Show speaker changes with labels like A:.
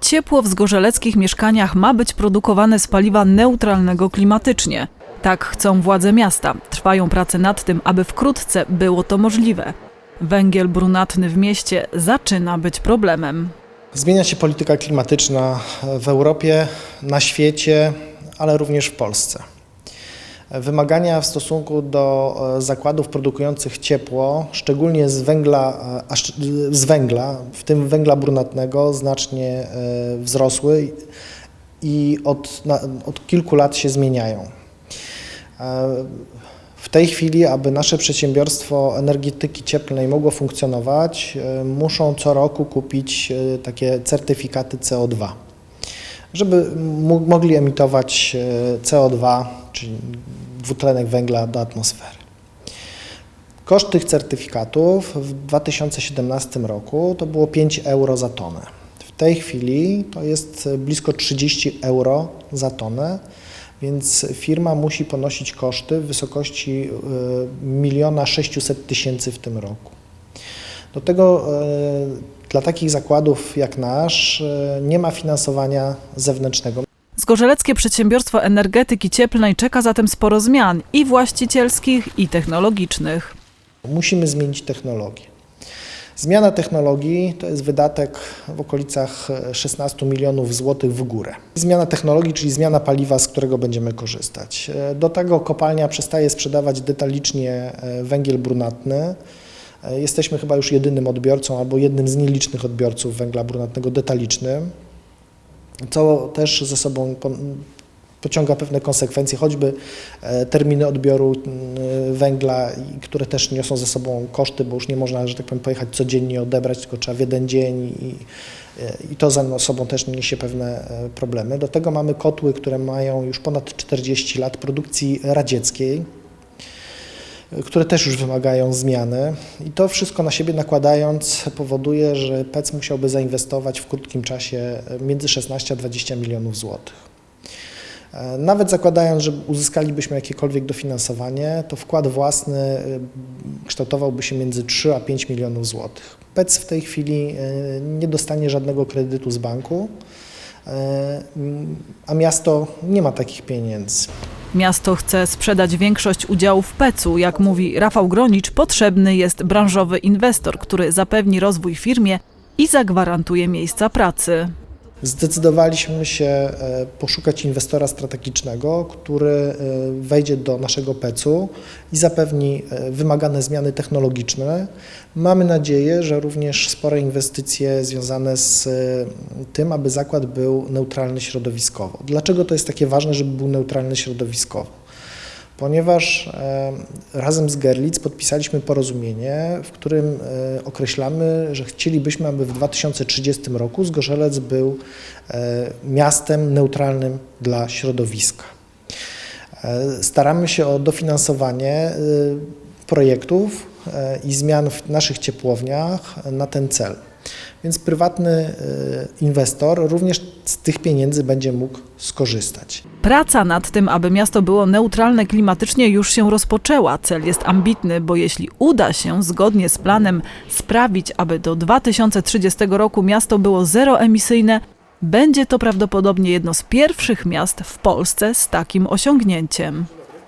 A: Ciepło w zgorzeleckich mieszkaniach ma być produkowane z paliwa neutralnego klimatycznie. Tak chcą władze miasta. Trwają prace nad tym, aby wkrótce było to możliwe. Węgiel brunatny w mieście zaczyna być problemem.
B: Zmienia się polityka klimatyczna w Europie, na świecie, ale również w Polsce. Wymagania w stosunku do e, zakładów produkujących ciepło, szczególnie z węgla, e, z węgla, w tym węgla brunatnego, znacznie e, wzrosły i od, od kilku lat się zmieniają. W tej chwili, aby nasze przedsiębiorstwo energetyki cieplnej mogło funkcjonować, muszą co roku kupić takie certyfikaty CO2, żeby mogli emitować e, CO2, czyli dwutlenek węgla do atmosfery. Koszt tych certyfikatów w 2017 roku to było 5 euro za tonę. W tej chwili to jest blisko 30 euro za tonę, więc firma musi ponosić koszty w wysokości miliona 600 tysięcy w tym roku. Do tego e, dla takich zakładów jak nasz e, nie ma finansowania zewnętrznego.
A: Zgorzeleckie przedsiębiorstwo energetyki cieplnej czeka zatem sporo zmian i właścicielskich, i technologicznych.
B: Musimy zmienić technologię. Zmiana technologii to jest wydatek w okolicach e, 16 milionów złotych w górę. Zmiana technologii, czyli zmiana paliwa, z którego będziemy korzystać. E, Do tego kopalnia przestaje sprzedawać detalicznie e, węgiel brunatny. E, Jesteśmy chyba już jedynym odbiorcą albo jednym z nielicznych odbiorców węgla brunatnego detalicznym, co też ze sobą po- pociąga pewne konsekwencje, choćby e, terminy odbioru mm, węgla, które też niosą ze sobą koszty, bo już nie można, że tak powiem, pojechać codziennie odebrać, tylko trzeba w jeden dzień i, i to za sobą też niesie pewne e, problemy. Do tego mamy kotły, które mają już ponad 40 lat produkcji radzieckiej, które też już wymagają zmiany i to wszystko na siebie nakładając powoduje, że PEC musiałby zainwestować w krótkim czasie e, między 16 a 20 milionów złotych. E, Nawet zakładając, że uzyskalibyśmy jakiekolwiek dofinansowanie, to wkład własny y, kształtowałby się między 3 a 5 milionów złotych. PEC w tej chwili y, nie dostanie żadnego kredytu z banku, e, a miasto nie ma takich pieniędzy.
A: Miasto chce sprzedać większość udziałów w PEC-u. Jak mówi Rafał Gronicz, potrzebny jest branżowy inwestor, który zapewni rozwój firmie i zagwarantuje miejsca pracy.
B: Zdecydowaliśmy się e, poszukać inwestora strategicznego, który e, wejdzie do naszego PEC-u i zapewni e, wymagane zmiany technologiczne. Mamy nadzieję, że również spore inwestycje związane z tym, aby zakład był neutralny środowiskowo. Dlaczego to jest takie ważne, żeby był neutralny środowiskowo? Ponieważ e, razem z Gerlitz podpisaliśmy porozumienie, w którym e, określamy, że chcielibyśmy, aby w 2030 roku Zgorzelec był e, miastem neutralnym dla środowiska. Staramy się o dofinansowanie projektów i zmian w naszych ciepłowniach na ten cel. Więc prywatny e, inwestor również z tych pieniędzy będzie mógł skorzystać.
A: Praca nad tym, aby miasto było neutralne klimatycznie, już się rozpoczęła. Cel jest ambitny, bo jeśli uda się zgodnie z planem sprawić, aby do 2030 roku miasto było zeroemisyjne, będzie to prawdopodobnie jedno z pierwszych miast w Polsce z takim osiągnięciem.